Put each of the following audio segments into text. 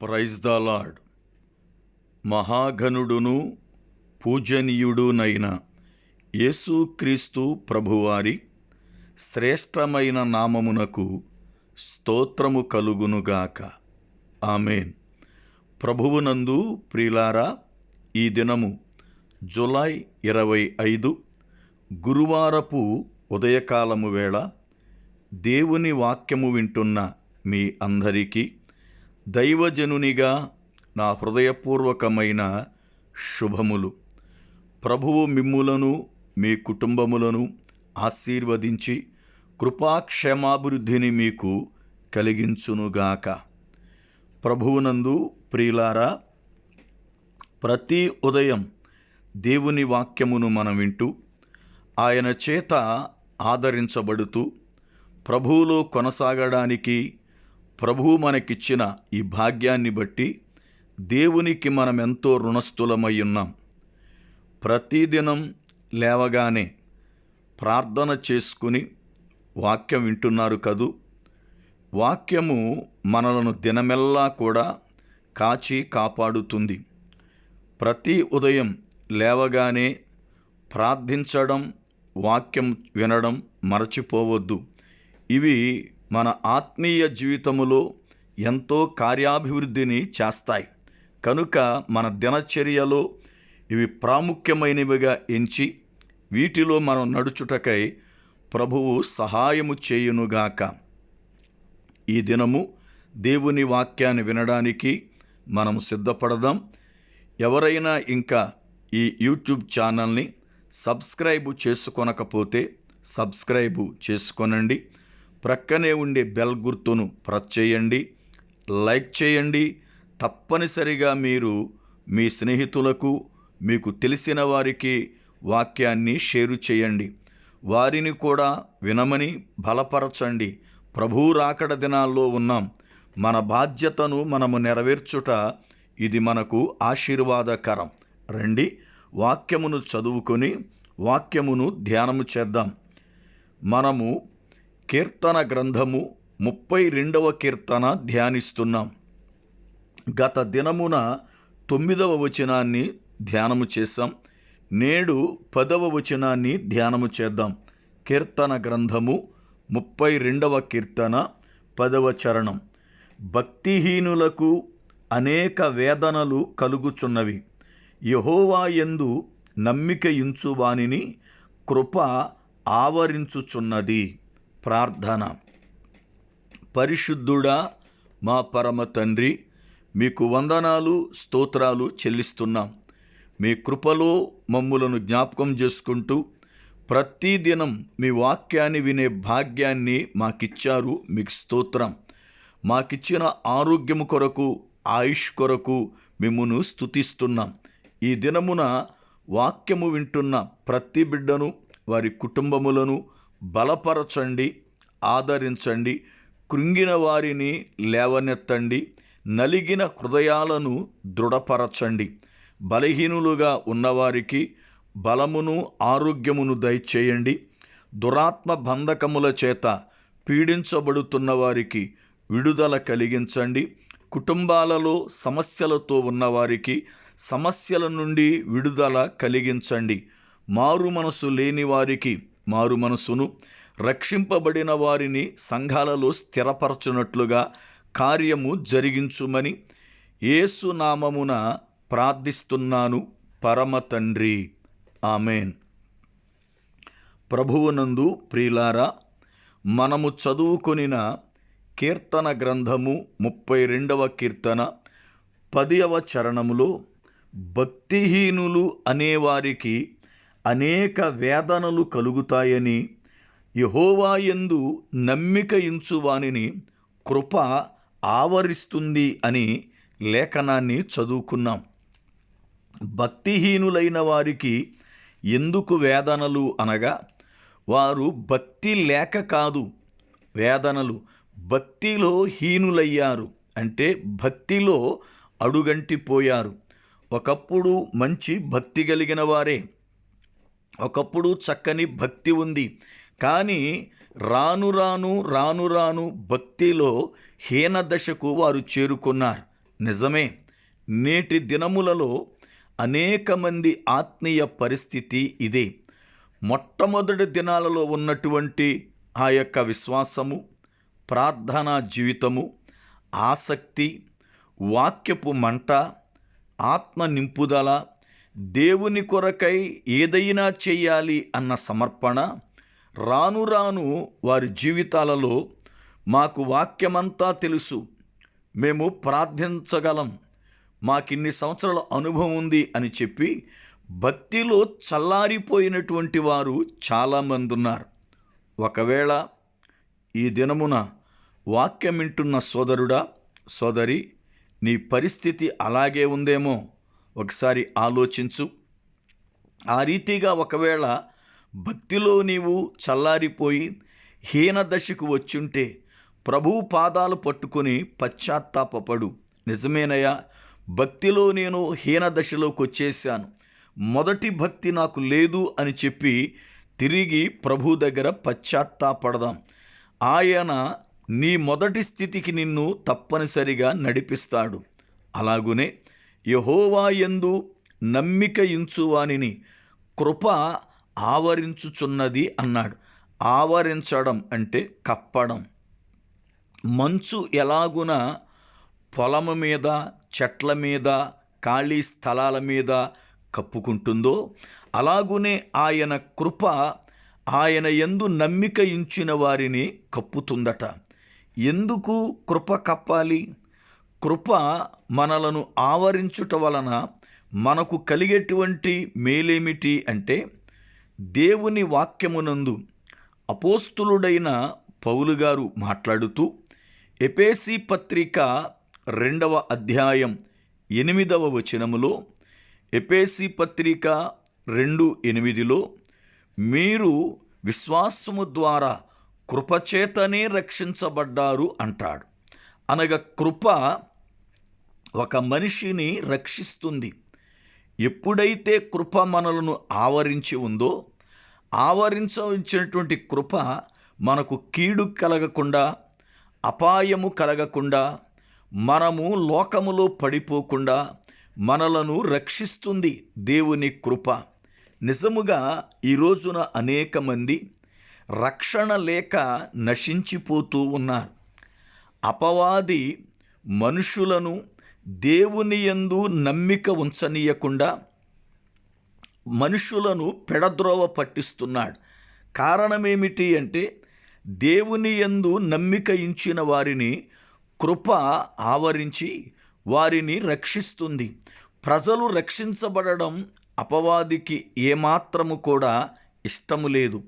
Praise the lord. మహాఘనుడును పూజనీయుడునైన యేసుక్రీస్తు ప్రభువారి శ్రేష్టమైన నామమునకు స్తోత్రము కలుగునుగాక ఆమెన్. ప్రభువునందు ప్రిలారా ఈ దినము జులై ఇరవై ఐదు గురువారపు ఉదయకాలము వేళ దేవుని వాక్యము వింటున్న మీ అందరికీ దైవజనునిగా నా హృదయపూర్వకమైన శుభములు. ప్రభువు మిమ్ములను మీ కుటుంబములను ఆశీర్వదించి కృపాక్షేమాభివృద్ధిని మీకు కలిగించునుగాక. ప్రభువునందు ప్రియులారా ప్రతి ఉదయం దేవుని వాక్యమును మనం వింటూ ఆయన చేత ఆదరించబడుతూ ప్రభువులో కొనసాగడానికి ప్రభువు మనకిచ్చిన ఈ భాగ్యాన్ని బట్టి దేవునికి మనం ఎంతో రుణస్థులమై ఉన్నాం ప్రతిదినం లేవగానే ప్రార్థన చేసుకుని వాక్యం వింటున్నారు కదూ. వాక్యము మనలను దినమెల్లా కూడా కాచి కాపాడుతుంది. ప్రతి ఉదయం లేవగానే ప్రార్థించడం వాక్యం వినడం మరచిపోవద్దు. ఇవి మన ఆత్మీయ జీవితములో ఎంతో కార్యాభివృద్ధిని చేస్తాయి. కనుక మన దినచర్యలో ఇవి ప్రాముఖ్యమైనవిగా ఎంచి వీటిలో మనం నడుచుటకై ప్రభువు సహాయము చేయునుగాక. ఈ దినము దేవుని వాక్యాన్ని వినడానికి మనం సిద్ధపడదాం. ఎవరైనా ఇంకా ఈ యూట్యూబ్ ఛానల్ని సబ్స్క్రైబ్ చేసుకొనకపోతే సబ్స్క్రైబు చేసుకొనండి. ప్రక్కనే ఉండే బెల్ గుర్తును ప్రెస్ చేయండి లైక్ చేయండి. తప్పనిసరిగా మీరు మీ స్నేహితులకు మీకు తెలిసిన వారికి వాక్యాన్ని షేరు చేయండి. వారిని కూడా వినమని బలపరచండి. ప్రభు రాకడ దినాల్లో ఉన్నాం. మన బాధ్యతను మనము నెరవేర్చుట ఇది మనకు ఆశీర్వాదకరం. రండి వాక్యమును చదువుకొని వాక్యమును ధ్యానము చేద్దాం. మనము కీర్తన గ్రంథము ముప్పై రెండవ కీర్తన ధ్యానిస్తున్నాం. గత దినమున తొమ్మిదవ వచనాన్ని ధ్యానము చేశాం. నేడు పదవ వచనాన్ని ధ్యానము చేద్దాం. కీర్తన గ్రంథము ముప్పై రెండవ కీర్తన పదవ చరణం. భక్తిహీనులకు అనేక వేదనలు కలుగుచున్నవి. యహోవా ఎందు నమ్మిక ఇంచువానిని కృప ఆవరించుచున్నది. ప్రార్థన. పరిశుద్ధుడా మా పరమ తండ్రి మీకు వందనాలు స్తోత్రాలు చెల్లిస్తున్నాం. మీ కృపలో మమ్ములను జ్ఞాపకం చేసుకుంటూ ప్రతిదినం మీ వాక్యాన్ని వినే భాగ్యాన్ని మాకిచ్చారు మీకు స్తోత్రం. మాకిచ్చిన ఆరోగ్యము కొరకు ఆయుష్ కొరకు మిమ్మును స్తుతిస్తున్నాం. ఈ దినమున వాక్యము వింటున్న ప్రతి బిడ్డను వారి కుటుంబములను బలపరచండి ఆదరించండి కృంగిన వారిని లేవనెత్తండి నలిగిన హృదయాలను దృఢపరచండి. బలహీనులుగా ఉన్నవారికి బలమును ఆరోగ్యమును దయచేయండి. దురాత్మ బంధకముల చేత పీడించబడుతున్న వారికి విడుదల కలిగించండి. కుటుంబాలలో సమస్యలతో ఉన్నవారికి సమస్యల నుండి విడుదల కలిగించండి. మారు మనసు లేని వారికి మారు మనసును రక్షింపబడిన వారిని సంఘాలలో స్థిరపరచునట్లుగా కార్యము జరిగించుమని ఏసునామమున ప్రార్థిస్తున్నాను. పరమ తండ్రి. ఆమెన్. ప్రభువునందు ప్రియులారా మనము చదువుకొనిన కీర్తన గ్రంథము ముప్పై రెండవ కీర్తన పదియవ చరణములో భక్తిహీనులు అనేవారికి అనేక వేదనలు కలుగుతాయని యహోవాయందు నమ్మిక ఇంచువానిని కృప ఆవరిస్తుంది అని లేఖనాన్ని చదువుకున్నాం. భక్తిహీనులైన వారికి ఎందుకు వేదనలు అనగా వారు భక్తి లేక కాదు వేదనలు భక్తిలో హీనులయ్యారు అంటే భక్తిలో అడుగంటిపోయారు. ఒకప్పుడు మంచి భక్తి కలిగిన వారే. ఒకప్పుడు చక్కని భక్తి ఉంది. కానీ రాను రాను రాను రాను భక్తిలో హీన దశకు వారు చేరుకున్నారు. నిజమే నేటి దినములలో అనేక మంది ఆత్మీయ పరిస్థితి ఇదే. మొట్టమొదటి దినాలలో ఉన్నటువంటి ఆ యొక్క విశ్వాసము ప్రార్థనా జీవితము ఆసక్తి వాక్యపు మంట ఆత్మ నింపుదల దేవుని కొరకై ఏదైనా చేయాలి అన్న సమర్పణ రాను రాను వారి జీవితాలలో మాకు వాక్యమంతా తెలుసు. మేము ప్రార్థించగలం. మాకిన్ని సంవత్సరాల అనుభవం ఉంది అని చెప్పి భక్తిలో చల్లారిపోయినటువంటి వారు చాలామంది ఉన్నారు. ఒకవేళ ఈ దినమున వాక్యం వింటున్న సోదరుడా సోదరి నీ పరిస్థితి అలాగే ఉందేమో. ఒకసారి ఆలోచించు. ఆ రీతిగా ఒకవేళ భక్తిలో నీవు చల్లారిపోయి హీన దశకు వచ్చుంటే ప్రభువు పాదాలు పట్టుకొని పశ్చాత్తాపపడు. నిజమేనయ్యా భక్తిలో నేను హీన దశలోకి వచ్చేసాను మొదటి భక్తి నాకు లేదు అని చెప్పి తిరిగి ప్రభు దగ్గర పశ్చాత్తాపడదాం. ఆయన నీ మొదటి స్థితికి నిన్ను తప్పనిసరిగా నడిపిస్తాడు. అలాగునే యహోవా యందు నమ్మిక ఇంచువానిని కృప ఆవరించుచున్నది అన్నాడు. ఆవరించడం అంటే కప్పడం. మంచు ఎలాగున పొలము మీద చెట్ల మీద ఖాళీ స్థలాల మీద కప్పుకుంటుందో అలాగునే ఆయన కృప ఆయన ఎందు నమ్మిక ఇంచిన వారిని కప్పుతుందట. ఎందుకు కృప కప్పాలి? కృప మనలను ఆవరించుట వలన మనకు కలిగేటువంటి మేలేమిటి అంటే దేవుని వాక్యమునందు అపోస్తులుడైన పౌలు గారు మాట్లాడుతూ ఎపేసి పత్రిక రెండవ అధ్యాయం ఎనిమిదవ వచనములో ఎపేసి పత్రిక రెండు ఎనిమిదిలో మీరు విశ్వాసము ద్వారా కృపచేతనే రక్షించబడ్డారు అంటాడు. అనగా కృప ఒక మనిషిని రక్షిస్తుంది. ఎప్పుడైతే కృప మనలను ఆవరించి ఉందో ఆవరించవచ్చినటువంటి కృప మనకు కీడు కలగకుండా అపాయము కలగకుండా మనము లోకములో పడిపోకుండా మనలను రక్షిస్తుంది దేవుని కృప. నిజముగా ఈ రోజున అనేక మంది రక్షణ లేక నశించిపోతూ ఉన్నారు. అపవాది మనుషులను దేవుని యందు నమ్మిక ఉంచనీయకుండా మనుషులను పెడద్రోవ పట్టిస్తున్నాడు. కారణమేమిటి అంటే దేవుని యందు నమ్మిక ఇచ్చిన వారిని కృప ఆవరించి వారిని రక్షిస్తుంది. ప్రజలు రక్షించబడడం అపవాదికి ఏమాత్రము కూడా ఇష్టము లేదు.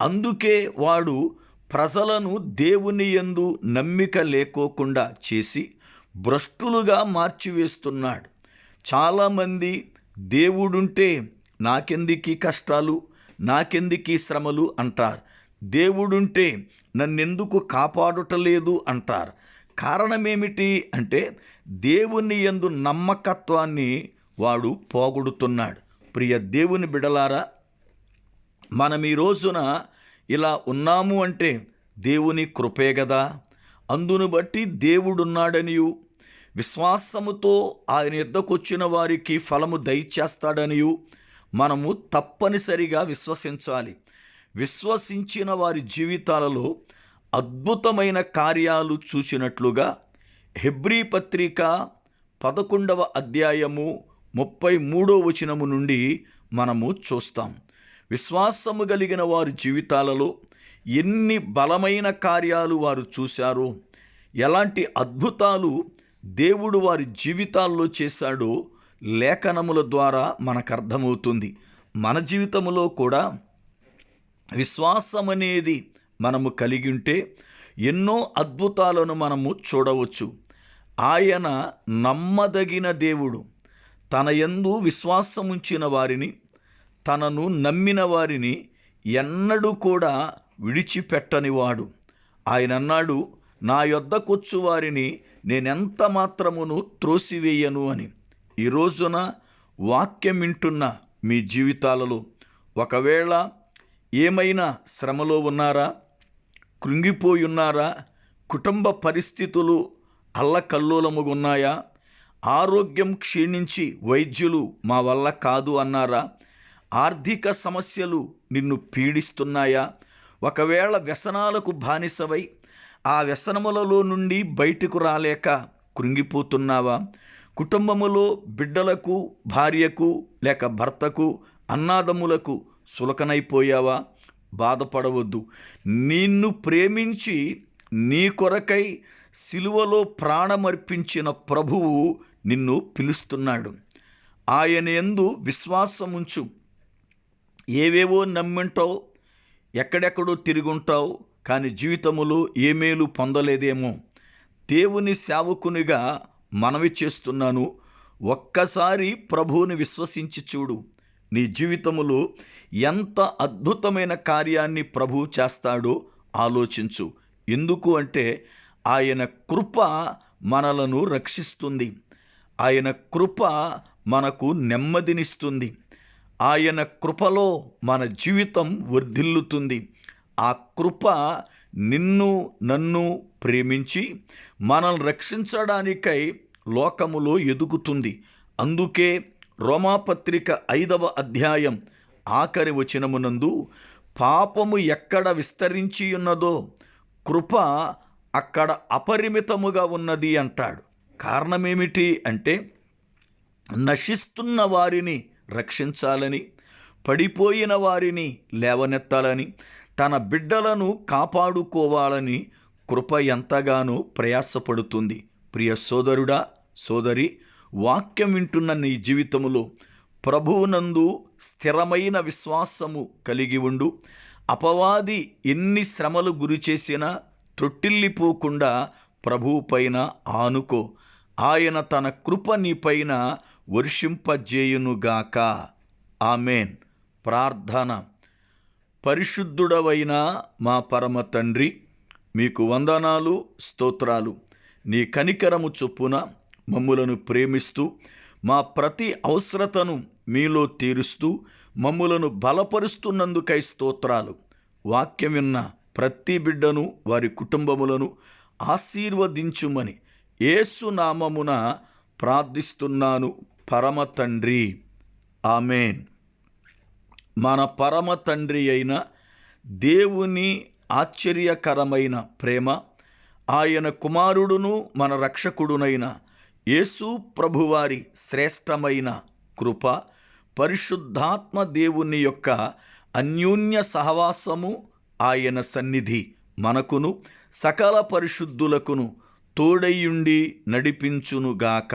అందుకే వాడు ప్రజలను దేవుని యందు నమ్మిక లేకోకుండా చేసి భ్రష్టులుగా మార్చివేస్తున్నాడు. చాలామంది దేవుడుంటే నాకెందుకీ కష్టాలు నాకెందుకీ శ్రమలు అంటారు. దేవుడుంటే నన్నెందుకు కాపాడుటలేదు అంటారు. కారణమేమిటి అంటే దేవుని యందు నమ్మకత్వాన్ని వాడు పోగొడుతున్నాడు. ప్రియ దేవుని బిడలారా మనం ఈ రోజున ఇలా ఉన్నాము అంటే దేవుని కృపే కదా అందును బట్టి దేవుడున్నాడనియు. విశ్వాసముతో ఆయన యుద్ధకొచ్చిన వారికి ఫలము దయచేస్తాడనియు. మనము తప్పనిసరిగా విశ్వసించాలి. విశ్వసించిన వారి జీవితాలలో అద్భుతమైన కార్యాలు చూసినట్లుగా హెబ్రీ పత్రిక పదకొండవ అధ్యాయము ముప్పై మూడో వచనము నుండి మనము చూస్తాం. విశ్వాసము కలిగిన వారి జీవితాలలో ఎన్ని బలమైన కార్యాలు వారు చూశారో ఎలాంటి అద్భుతాలు దేవుడు వారి జీవితాల్లో చేశాడో లేఖనముల ద్వారా మనకు అర్థమవుతుంది. మన జీవితంలో కూడా విశ్వాసం అనేది మనము కలిగి ఉంటే ఎన్నో అద్భుతాలను మనము చూడవచ్చు. ఆయన నమ్మదగిన దేవుడు. తన యందు విశ్వాసముంచిన వారిని తనను నమ్మిన వారిని ఎన్నడూ కూడా విడిచిపెట్టనివాడు. ఆయన అన్నాడు నా యొద్దకొచ్చు వారిని నేనెంత మాత్రమును త్రోసివేయను అని. ఈ రోజున వాక్యం వింటున్న మీ జీవితాలలో ఒకవేళ ఏమైనా శ్రమలో ఉన్నారా? కృంగిపోయి ఉన్నారా కుటుంబ పరిస్థితులు అల్లకల్లోలముగా ఉన్నాయా ఆరోగ్యం క్షీణించి వైద్యులు మా వల్ల కాదు అన్నారా? ఆర్థిక సమస్యలు నిన్ను పీడిస్తున్నాయా? ఒకవేళ వ్యసనాలకు బానిసవై ఆ వ్యసనములలో నుండి బయటకు రాలేక కృంగిపోతున్నావా? కుటుంబములో బిడ్డలకు భార్యకు లేక భర్తకు అన్నాదములకు సులకనైపోయావా? బాధపడవద్దు. నిన్ను ప్రేమించి నీ కొరకై సిలువలో ప్రాణమర్పించిన ప్రభువు నిన్ను పిలుస్తున్నాడు. ఆయన ఎందు విశ్వాసముంచు. ఏవేవో నమ్మింటావు ఎక్కడెక్కడో తిరుగుంటావు కానీ జీవితములో ఏ మేలు పొందలేదేమో. దేవుని సేవకునిగా మనవి చేస్తున్నాను. ఒక్కసారి ప్రభువుని విశ్వసించి చూడు. నీ జీవితములో ఎంత అద్భుతమైన కార్యాన్ని ప్రభు చేస్తాడో ఆలోచించు. ఎందుకు అంటే ఆయన కృప మనలను రక్షిస్తుంది. ఆయన కృప మనకు నెమ్మదినిస్తుంది. ఆయన కృపలో మన జీవితం వర్ధిల్లుతుంది. ఆ కృప నిన్ను నన్ను ప్రేమించి మనల్ని రక్షించడానికై లోకములో ఎదుగుతుంది. అందుకే రోమాపత్రిక ఐదవ అధ్యాయం ఆఖరి వచనమునందు పాపము ఎక్కడ విస్తరించి ఉన్నదో కృప అక్కడ అపరిమితముగా ఉన్నది అంటాడు. కారణమేమిటి అంటే నశిస్తున్న వారిని రక్షించాలని పడిపోయిన వారిని లేవనెత్తాలని తన బిడ్డలను కాపాడుకోవాలని కృప ఎంతగానో ప్రయాసపడుతుంది. ప్రియ సోదరుడా సోదరి వాక్యం వింటున్న నీ జీవితములో ప్రభువునందు స్థిరమైన విశ్వాసము కలిగి ఉండు. అపవాది ఎన్ని శ్రమలు గురి చేసినా త్రొట్టిల్లిపోకుండా ప్రభువు పైన ఆనుకో. ఆయన తన కృప నీపైన వర్షింపజేయునుగాక. ఆమెన్. ప్రార్థన. పరిశుద్ధుడవైన మా పరమ తండ్రి మీకు వందనాలు స్తోత్రాలు. నీ కనికరము చొప్పున మమ్ములను ప్రేమిస్తూ మా ప్రతి అవసరతను మీలో తీరుస్తూ మమ్ములను బలపరుస్తున్నందుకై స్తోత్రాలు. వాక్యం విన్న ప్రతి బిడ్డను వారి కుటుంబములను ఆశీర్వదించుమని ఏసునామమున ప్రార్థిస్తున్నాను. పరమ తండ్రి ఆమెన్. మన పరమ తండ్రి అయిన దేవుని ఆశ్చర్యకరమైన ప్రేమ ఆయన కుమారుడును మన రక్షకుడునైన యేసు ప్రభువారి శ్రేష్టమైన కృప పరిశుద్ధాత్మ దేవుని యొక్క అన్యోన్య సహవాసము ఆయన సన్నిధి మనకును సకల పరిశుద్ధులకును తోడయ్యుండి నడిపించునుగాక.